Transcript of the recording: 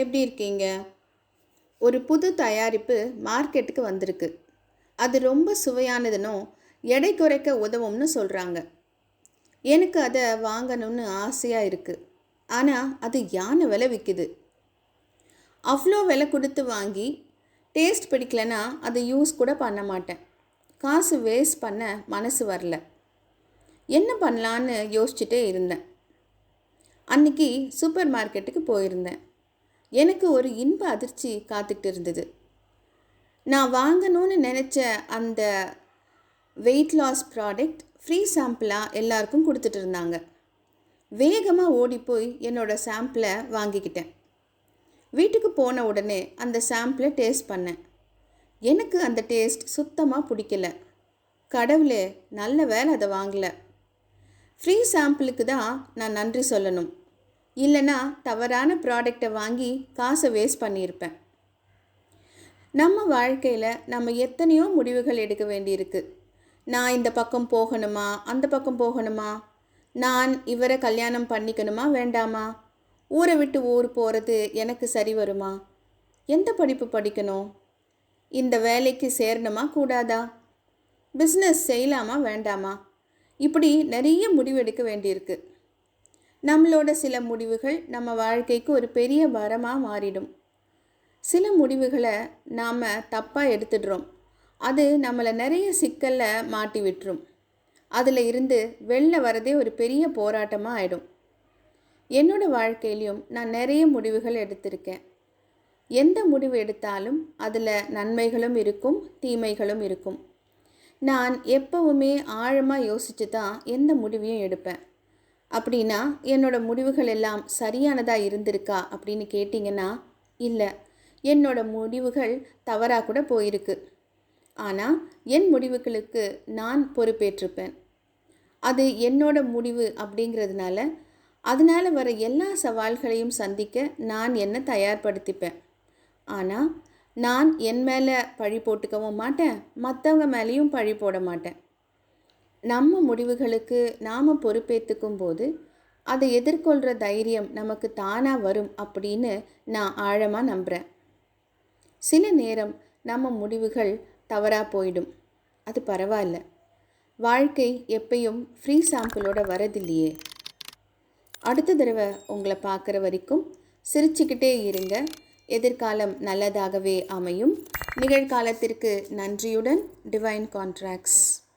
எப்படி இருக்கீங்க? ஒரு புது தயாரிப்பு மார்க்கெட்டுக்கு வந்திருக்கு. அது ரொம்ப சுவையானதுனும் எடை குறைக்க உதவும்னு சொல்கிறாங்க எனக்கு அதை வாங்கணும்னு ஆசையாக இருக்குது ஆனால் அது யானை விலை விற்கிது அவ்வளோ விலை கொடுத்து வாங்கி டேஸ்ட் பிடிக்கலனா அதை யூஸ் கூட பண்ண மாட்டேன். காசு வேஸ்ட் பண்ண மனசு வரல. என்ன பண்ணலான்னு யோசிச்சுட்டே இருந்தேன். அன்னைக்கு சூப்பர் மார்க்கெட்டுக்கு போயிருந்தேன். எனக்கு ஒரு இன்ப அதிர்ச்சி காத்துக்கிட்டு இருந்தது. நான் வாங்கணும்னு நினச்ச அந்த வெயிட் லாஸ் ப்ராடக்ட் ஃப்ரீ சாம்பிளாக எல்லாருக்கும் கொடுத்துட்டு இருந்தாங்க. வேகமாக ஓடி போய் என்னோடய சாம்பிளை வாங்கிக்கிட்டேன். வீட்டுக்கு போன உடனே அந்த சாம்பிளை டேஸ்ட் பண்ணேன். எனக்கு அந்த டேஸ்ட் சுத்தமாக பிடிக்கல. கடவுளே நல்ல வேலை அதை வாங்கலை. ஃப்ரீ சாம்பிளுக்கு தான் நான் நன்றி சொல்லணும். இல்லைனா தவறான ப்ராடக்டை வாங்கி காசை வேஸ்ட் பண்ணியிருப்பேன். நம்ம வாழ்க்கையில் நம்ம எத்தனையோ முடிவுகள் எடுக்க வேண்டியிருக்கு. நான் இந்த பக்கம் போகணுமா? அந்த பக்கம் போகணுமா? நான் இவரை கல்யாணம் பண்ணிக்கணுமா? வேண்டாமா? ஊரை விட்டு ஊர் போகிறது எனக்கு சரி வருமா? எந்த படிப்பு படிக்கணும்? இந்த வேலைக்கு சேரணுமா? கூடாதா? பிஸ்னஸ் செய்யலாமா? வேண்டாமா? இப்படி நிறைய முடிவெடுக்க வேண்டியிருக்கு. நம்மளோட சில முடிவுகள் நம்ம வாழ்க்கைக்கு ஒரு பெரிய வரமாக மாறிடும். சில முடிவுகளை நாம் தப்பாக எடுத்துடுறோம். அது நம்மளை நிறைய சிக்கலில் மாட்டி விட்டுரும். அதில் இருந்து வெளில வரதே ஒரு பெரிய போராட்டமாக ஆகிடும் என்னோடய வாழ்க்கையிலையும் நான் நிறைய முடிவுகள் எடுத்திருக்கேன். எந்த முடிவு எடுத்தாலும் அதில் நன்மைகளும் இருக்கும் தீமைகளும் இருக்கும். நான் எப்பவுமே ஆழமாக யோசித்து தான் எந்த முடிவையும் எடுப்பேன். அப்படின்னா என்னோடய முடிவுகள் எல்லாம் சரியானதாக இருந்திருக்கா அப்படின்னு கேட்டிங்கன்னா இல்லை. என்னோட முடிவுகள் தவறாக கூட போயிருக்கு. ஆனால் என் முடிவுகளுக்கு நான் பொறுப்பேற்றிருப்பேன். அது என்னோட முடிவு அப்படிங்கிறதுனால அதனால் வர எல்லா சவால்களையும் சந்திக்க நான் என்னை தயார்படுத்திப்பேன்? ஆனால் நான் என் மேலே பழி போட்டுக்கவும் மாட்டேன். மற்றவங்க மேலேயும் பழி போட மாட்டேன். நம்ம முடிவுகளுக்கு நாம் பொறுப்பேற்றுக்கும் போது அதை எதிர்கொள்கிற தைரியம் நமக்கு தானாக வரும் அப்படின்னு நான் ஆழமாக நம்புகிறேன் சில நேரம் நம்ம முடிவுகள் தவறாக போயிடும். அது பரவாயில்ல. வாழ்க்கை எப்பயும் ஃப்ரீ சாம்பிளோட வரதில்லையே. அடுத்த தடவை உங்களை பார்க்குற வரைக்கும் சிரிச்சுக்கிட்டே இருங்க. எதிர்காலம் நல்லதாகவே அமையும். நிகழ்காலத்திற்கு நன்றியுடன் டிவைன் கான்ட்ராக்ட்ஸ்.